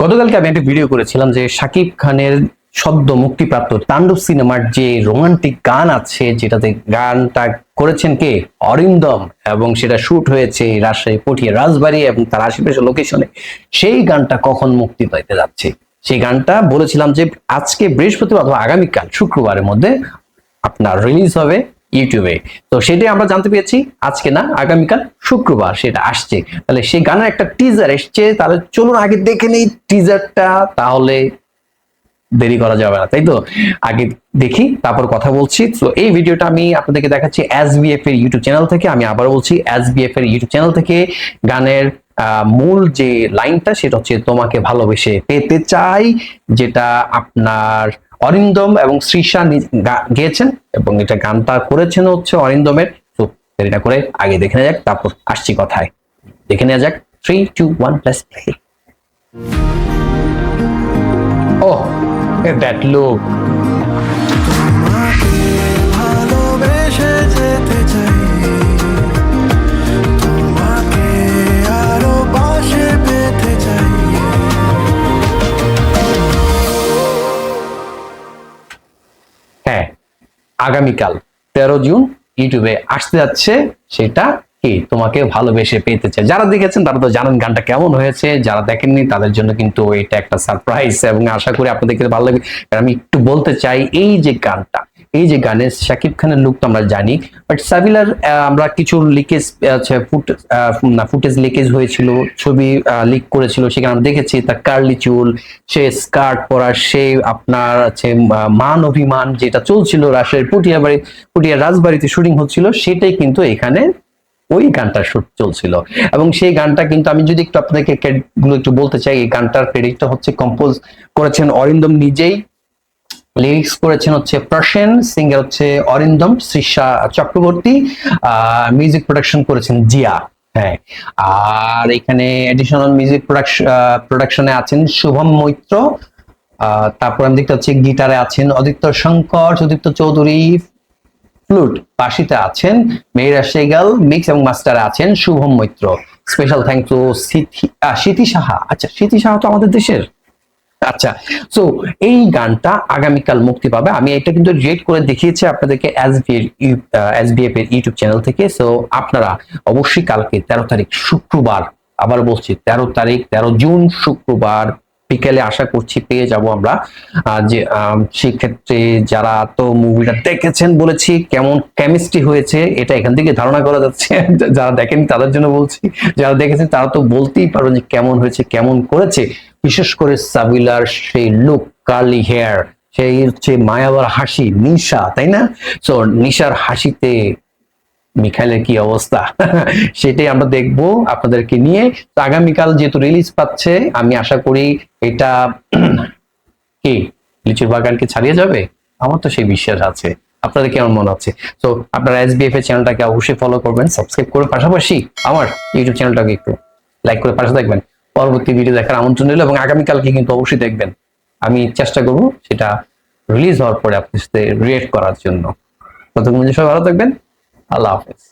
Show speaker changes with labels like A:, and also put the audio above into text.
A: গতকালকে আমি একটা ভিডিও করেছিলাম যে শাকিব খানের সদ্য মুক্তিপ্রাপ্ত তাণ্ডব সিনেমার যে রোমান্টিক গান আছে, যেটাতে গানটা করেছেন কে? অরিন্দম, এবং সেটা শুট হয়েছে রাজশাহী পটিয়া রাজবাড়ি এবং তার আশেপাশে লোকেশনে সেই গানটা কখন মুক্তি পাইতে যাচ্ছে? সেই গানটা বলেছিলাম যে আজকে বৃহস্পতিবার অথবা আগামীকাল, শুক্রবারের মধ্যে আপনার রিলিজ হবে। ইউটিউবে। তো সেটাই আমরা জানতে পেরেছি, আজকে না, আগামীকাল শুক্রবার সেটা আসছে। তাহলে সেই গানের একটা টিজার এসছে, তাহলে চলুন আগে দেখে নেই টিজারটা তাহলে দেরি করা যাবে না, তাই তো? আগে দেখি, তারপর কথা বলছি। তো এই ভিডিওটা আমি আপনাদেরকে দেখাচ্ছি এস এর ইউটিউব চ্যানেল থেকে। আমি আবার বলছি, এস এর ইউটিউব চ্যানেল থেকে গানের মূল যে লাইনটা সেটা হচ্ছে তোমাকে ভালোবেসে পেতে চাই, যেটা আপনার অরিন্দম এবং শ্রীশা গিয়েছেন এবং এটা গান গানটা করেছেন হচ্ছে অরিন্দমের। তো এটা করে আগে দেখে নেওয়া যাক, তারপর আসছি কথায়। দেখে নেওয়া যাক three two one plus play O that look
B: ভালোবেসে যেতে চাই।
A: আগামীকাল, তেরো জুন, ইউটিউবে আসতে যাচ্ছে সেটা কি? তোমাকে ভালোবেসে পেতে চাই যারা দেখেছেন, তারা তো জানেন গানটা কেমন হয়েছে। যারা দেখেননি, তাদের জন্য কিন্তু এটা একটা সারপ্রাইজ এবং আশা করি আপনাদেরকে ভালো লাগে। আমি একটু বলতে চাই, এই যে গানটা এই যে গানে শাকিব খানের লুক তো আমরা জানি বাট সাবিলার আমরা কিছু লিকেজ না ফুটেজ লিকেজ হয়েছিল, ছবি লিক করেছিল, সেখানে আমরা দেখেছি তার কার্লি চুল, সে স্কার্ট পরা, সে আপনার আছে মান অভিমান যেটা চলছিল রাশের পুটিয়া বাড়ি পুটিয়া রাজবাড়িতে শুটিং হচ্ছিল, সেটাই কিন্তু এখানে ওই গানটার শুট চলছিল। এবং সেই গানটা কিন্তু আমি যদি একটু গুলো একটু বলতে চাই, এই গানটার ক্রেডিটটা হচ্ছে কম্পোজ করেছেন অরিন্দম নিজেই। লিরিক্স করেছেন হচ্ছে প্রসেন সিঙ্গার হচ্ছে অরিন্দম শ্রীষা চক্রবর্তী মিউজিক প্রোডাকশন করেছেন জিয়া হ্যাঁ আর এখানে এডিশনাল মিউজিক প্রোডাকশন প্রোডাকশনে আছেন শুভম মৈত্র তারপর আমি দেখতে পাচ্ছি গিটারে আছেন অদিত্য শঙ্কর, সুদীপ্ত চৌধুরী ফ্লুট বাঁশিতে আছেন মেয়েরা সেগাল মিক্স এবং মাস্টারে আছেন Shubham Maitra. Special thank to Smriti Saha আচ্ছা স্মৃতি সাহা তো আমাদের দেশের? আচ্ছা সো এই গানটা আগামীকাল মুক্তি পাবে। আমি এটা কিন্তু রেড করে দেখিয়েছি আপনাদেরকে এসবিএফ এর ইউটিউব চ্যানেল থেকে। সো আপনারা অবশ্যই কালকে তেরো তারিখ শুক্রবার, আবার বলছি তেরো তারিখ, তেরো জুন শুক্রবার বিকেলে আশা করছি পেয়ে যাব আমরা। যে সেক্ষেত্রে যারা তো মুভিটা দেখেছেন বলেছি, কেমন কেমিস্ট্রি হয়েছে, এটা এখান থেকে ধারণা করা যাচ্ছে। যারা দেখেন তাদের জন্য বলছি, যারা দেখেছেন তারা তো বলতেই পারবেন যে কেমন হয়েছে, কেমন করেছে। বিশেষ করে সাবিলার সেই লুক কার্লি হেয়ার সেই হচ্ছে মায়াবার হাসি, নিশা, তাই না? তো নিশার হাসিতে মিখাইলের কি অবস্থা? সেটাই আমরা দেখব আপনাদেরকে নিয়ে। তো আগামীকাল যেহেতু রিলিজ পাচ্ছে, আমি আশা করি এটা কি, লিচুর বাগানকে ছাড়িয়ে যাবে? আমার তো সেই বিশ্বাস আছে। আপনাদের কেমন মনে হচ্ছে? তো আপনারা এসবিএফ এর চ্যানেলটাকে অবশ্যই ফলো করবেন সাবস্ক্রাইব করে পাশাপাশি আমার ইউটিউব চ্যানেলটাকে একটু লাইক করে পাশে থাকবেন। পরবর্তী ভিডিও দেখার আমন্ত্রণ রইল এবং আগামীকালকে কিন্তু অবশ্যই দেখবেন। আমি চেষ্টা করব সেটা রিলিজ হওয়ার পরে আপনার সাথে রিয়েক্ট করার জন্য। ততক্ষণ সবাই ভালো থাকবেন। আল্লাহ হাফেজ